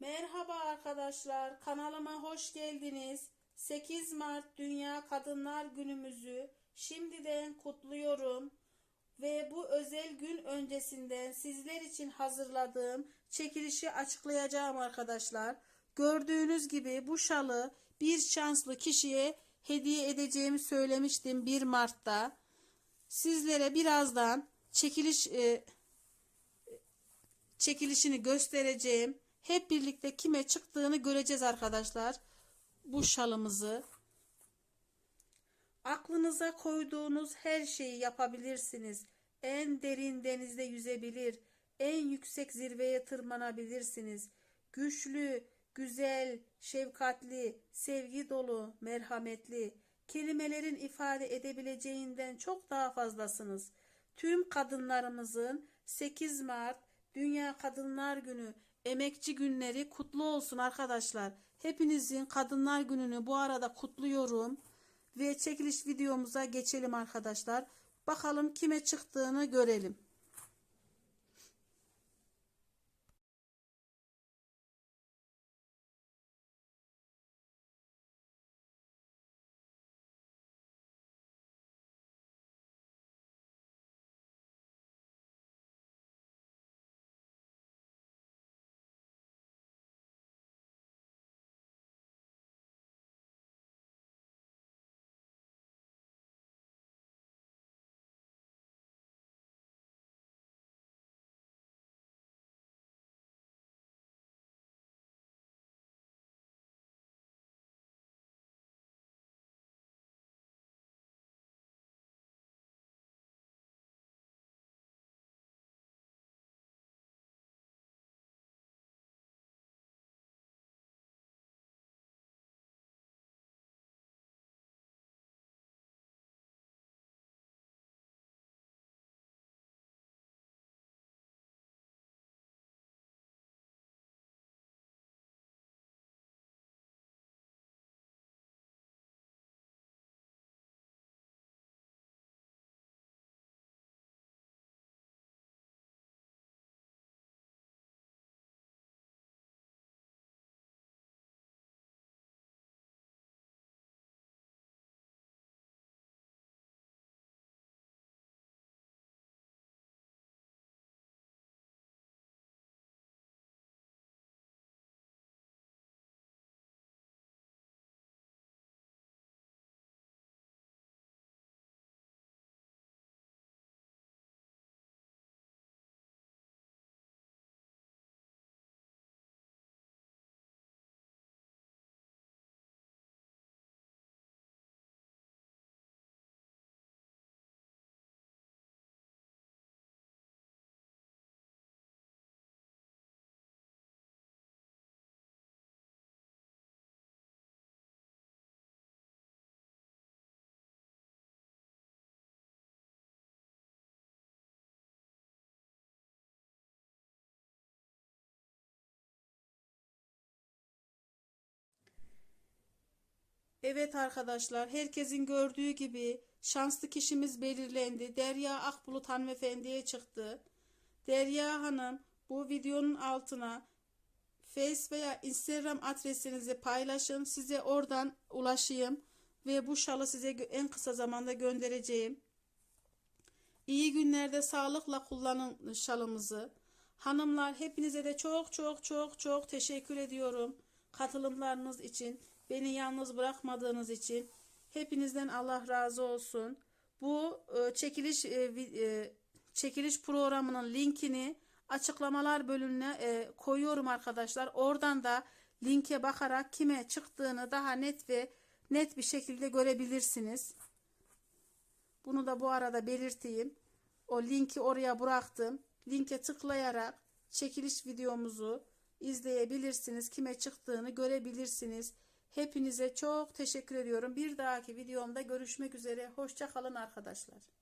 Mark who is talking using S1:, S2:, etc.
S1: Merhaba arkadaşlar, kanalıma hoş geldiniz. 8 Mart Dünya Kadınlar Günümüzü şimdiden kutluyorum. Ve bu özel gün öncesinden sizler için hazırladığım çekilişi açıklayacağım arkadaşlar. Gördüğünüz gibi bu şalı bir şanslı kişiye hediye edeceğimi söylemiştim 1 Mart'ta. Sizlere birazdan çekiliş e, çekilişini göstereceğim. Hep birlikte kime çıktığını göreceğiz arkadaşlar. Bu şalımızı. Aklınıza koyduğunuz her şeyi yapabilirsiniz. En derin denizde yüzebilir, en yüksek zirveye tırmanabilirsiniz. Güçlü, güzel, şefkatli, sevgi dolu, merhametli, kelimelerin ifade edebileceğinden çok daha fazlasınız. Tüm kadınlarımızın 8 Mart Dünya Kadınlar Günü Emekçi Günleri kutlu olsun arkadaşlar. Hepinizin Kadınlar Günü'nü bu arada kutluyorum. Ve çekiliş videomuza geçelim arkadaşlar. Bakalım kime çıktığını görelim. Evet arkadaşlar, herkesin gördüğü gibi şanslı kişimiz belirlendi. Derya Akbulut hanımefendiye çıktı. Derya Hanım bu videonun altına Face veya Instagram adresinizi paylaşın. Size oradan ulaşayım ve bu şalı size en kısa zamanda göndereceğim. İyi günlerde sağlıkla kullanın şalımızı. Hanımlar hepinize de çok çok çok çok teşekkür ediyorum. Katılımlarınız için, beni yalnız bırakmadığınız için. Hepinizden Allah razı olsun. Bu e, çekiliş e, e, çekiliş programının linkini açıklamalar bölümüne koyuyorum arkadaşlar. Oradan da linke bakarak kime çıktığını daha net ve net bir şekilde görebilirsiniz. Bunu da bu arada belirteyim. O linki oraya bıraktım. Linke tıklayarak çekiliş videomuzu izleyebilirsiniz. Kime çıktığını görebilirsiniz. Hepinize çok teşekkür ediyorum. Bir dahaki videomda görüşmek üzere. Hoşça kalın arkadaşlar.